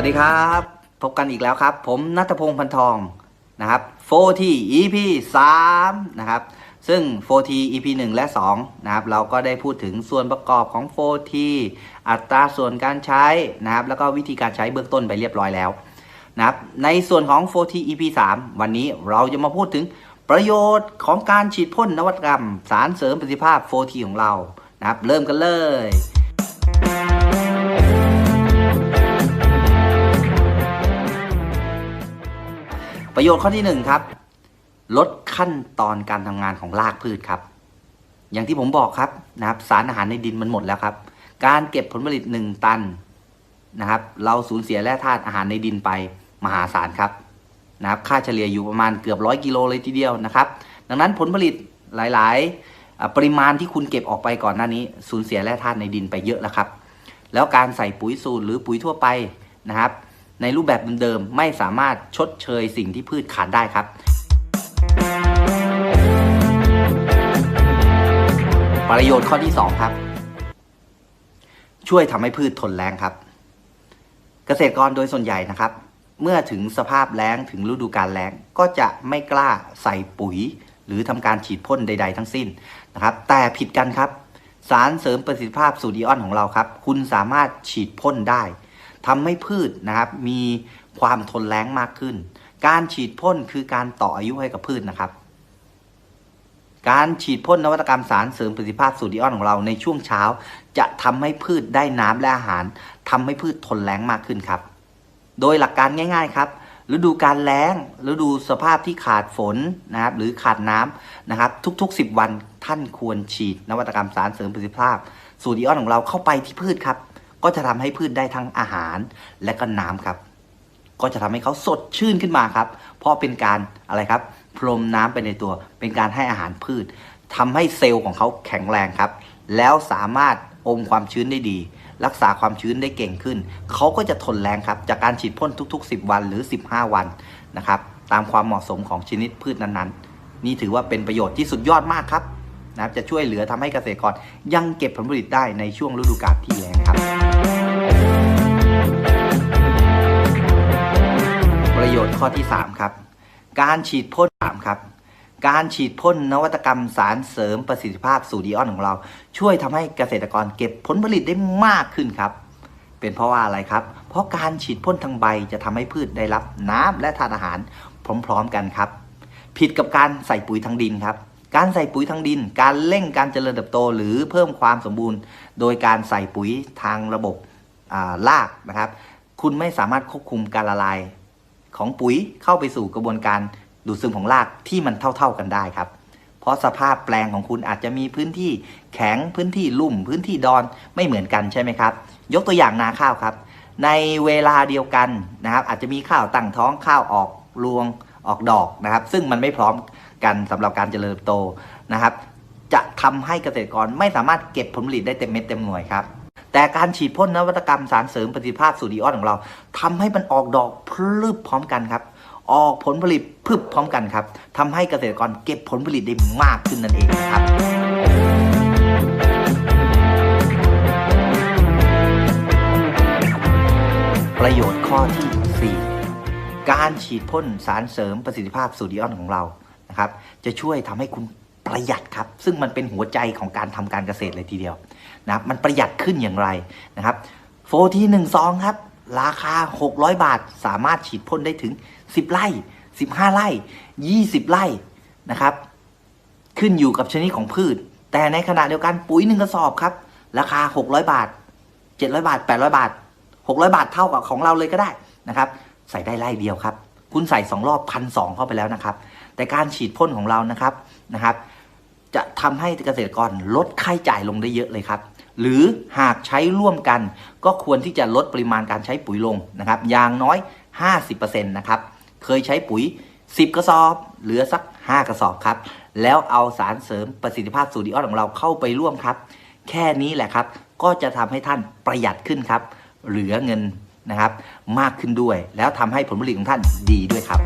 วัสดีครับ พบกันอีกแล้วครับ ผมนัทพงศ์พันทองนะครับโฟที EP 3นะครับ ซึ่งโฟที EP 1และ2นะครับ เราก็ได้พูดถึงส่วนประกอบของโฟทีอัตราส่วนการใช้นะครับ แล้วก็วิธีการใช้เบื้องต้นไปเรียบร้อยแล้วนะครับ ในส่วนของโฟที EP 3วันนี้เราจะมาพูดถึงประโยชน์ของการฉีดพ่นนวัตกรรม สารเสริมประสิทธิภาพโฟทีของเรานะครับ เริ่มกันเลย ประโยชน์ข้อที่หนึ่งครับ ลดขั้นตอนการทำงานของรากพืชครับ อย่างที่ผมบอกครับนะครับสารอาหารในดินมันหมดแล้วครับ การเก็บผลผลิตหนึ่งตันนะครับ เราสูญเสียแร่ธาตุอาหารในดินไปมหาศาลครับนะครับค่าเฉลี่ยอยู่ประมาณเกือบร้อยกิโลเลยทีเดียวนะครับ ดังนั้นผลผลิตหลาย ๆ ปริมาณที่คุณเก็บออกไปก่อนหน้านี้ สูญเสียแร่ธาตุในดินไปเยอะแล้วครับ แล้วการใส่ปุ๋ยสูตรหรือปุ๋ยทั่วไปนะครับ ในรูปแบบเดิมๆไม่สามารถชดเชยสิ่งที่พืชขาดได้ครับประโยชน์ข้อที่ 2 ครับ ช่วยทำให้พืชทนแรงครับ เกษตรกรโดยส่วนใหญ่นะครับ เมื่อถึงสภาพแล้งถึงฤดูการแล้งก็จะไม่กล้าใส่ปุ๋ย หรือทำการฉีดพ่นใด ๆ ทั้งสิ้นนะครับ แต่ผิดกันครับ สารเสริมประสิทธิภาพสูตรอีออนของเราครับ คุณสามารถฉีดพ่นได้ ทำให้พืชนะครับมีความทนแรงมากขึ้น การฉีดพ่นคือการต่ออายุให้กับพืชนะครับ การฉีดพ่นนวัตกรรมสารเสริมประสิทธิภาพสูตรอีออนของเราในช่วงเช้า จะทำให้พืชได้น้ำและอาหารทำให้พืชทนแรงมากขึ้นครับ โดยหลักการง่าย ๆ ครับฤดูการแล้งฤดูสภาพที่ขาดฝนนะครับหรือขาดน้ำนะครับ ทุก ๆ 10 วันท่านควรฉีดนวัตกรรมสารเสริมประสิทธิภาพ สูตรอีออนของเราเข้าไปที่พืชครับ ก็จะทำให้พืชได้ทั้งอาหารและก็น้ำครับ ก็จะทำให้เขาสดชื่นขึ้นมาครับ เพราะเป็นการอะไรครับ พรมน้ำไปในตัว เป็นการให้อาหารพืชทำให้เซลล์ของเขาแข็งแรงครับ แล้วสามารถอมความชื้นได้ดี รักษาความชื้นได้เก่งขึ้น เขาก็จะทนแรงครับ จากการฉีดพ่นทุก ๆ 10 วันหรือ 15 วันนะครับ ตามความเหมาะสมของชนิดพืชนั้นๆ นี่ถือว่าเป็นประโยชน์ที่สุดยอดมากครับนะครับจะช่วยเหลือทำให้เกษตรกรยังเก็บผลผลิตได้ในช่วงฤดูกาลที่แล้งครับ ยชน์ข้อที่ 3 ครับ การฉีดพ่น3ครับ การฉีดพ่นนวัตกรรมสารเสริมประสิทธิภาพสูดีออนของเรา ช่วยทำให้เกษตรกรเก็บผลผลิตได้มากขึ้นครับ เป็นเพราะว่าอะไรครับ เพราะการฉีดพ่นทางใบจะทำให้พืชได้รับน้ำและธาตุอาหารพร้อมๆกันครับ ผิดกับการใส่ปุ๋ยทางดินครับการใส่ปุ๋ยทางดิน การเร่งการเจริญเติบโต หรือเพิ่มความสมบูรณ์ โดยการใส่ปุ๋ยทางระบบารากนะครับ คุณไม่สามารถควบคุมการละลาย ของปุ๋ยเข้าไปสู่กระบวนการดูดซึมของรากที่มันเท่า ๆกันได้ครับ เพราะสภาพแปลงของคุณอาจจะมีพื้นที่แข็งพื้นที่ลุ่ม พื้นที่ดอนไม่เหมือนกันใช่ไหมครับ ยกตัวอย่างนาข้าวครับ ในเวลาเดียวกันนะครับ อาจจะมีข้าวตั้งท้องข้าวออกรวงออกดอกนะครับ ซึ่งมันไม่พร้อมกันสำหรับการเจริญเติบโตนะครับ จะทำให้เกษตรกรไม่สามารถเก็บผลผลิตได้เต็มเม็ดเต็มหน่วยครับ แต่การฉีดพ่นนวัตกรรมสารเสริมประสิทธิภาพสูดีออนของเราทำให้มันออกดอกพลึบพร้อมกันครับ ออกผลผลิตพึบพร้อมกันครับทำให้เกษตรกรเก็บผลผลิตได้มากขึ้นนั่นเองนะครับประโยชน์ข้อที่ 4 การฉีดพ่นสารเสริมประสิทธิภาพสูดีออนของเรานะครับ จะช่วยทำให้คุณ ประหยัดครับ ซึ่งมันเป็นหัวใจของการทำการเกษตรเลยทีเดียวนะครับมันประหยัดขึ้นอย่างไรนะครับโฟที่หนึ่งซองครับ ราคา 600 บาทสามารถฉีดพ่นได้ถึง 10 ไร่ 15 ไร่ 20 ไร่นะครับ ขึ้นอยู่กับชนิดของพืช แต่ในขณะเดียวกันปุ๋ยหนึ่งกระสอบครับ ราคา 600 บาท 700 บาท 800 บาท 600 บาทเท่ากับของเราเลยก็ได้นะครับ ใส่ได้ไร่เดียวครับ คุณใส่ 2 รอบพันสเข้าไปแล้วนะครับ แต่การฉีดพ่นของเรานะครับนะครับ จะทำให้เกษตรกรลดค่าใช้จ่ายลงได้เยอะเลยครับ หรือหากใช้ร่วมกัน ก็ควรที่จะลดปริมาณการใช้ปุ๋ยลงนะครับ อย่างน้อย 50%นะครับ เคยใช้ปุ๋ย 10 กระสอบ เหลือสัก 5 กระสอบครับ แล้วเอาสารเสริมประสิทธิภาพสูตรดีออนของเราเข้าไปร่วมครับ แค่นี้แหละครับ ก็จะทำให้ท่านประหยัดขึ้นครับ เหลือเงินนะครับ มากขึ้นด้วย แล้วทำให้ผลผลิตของท่านดีด้วยครับ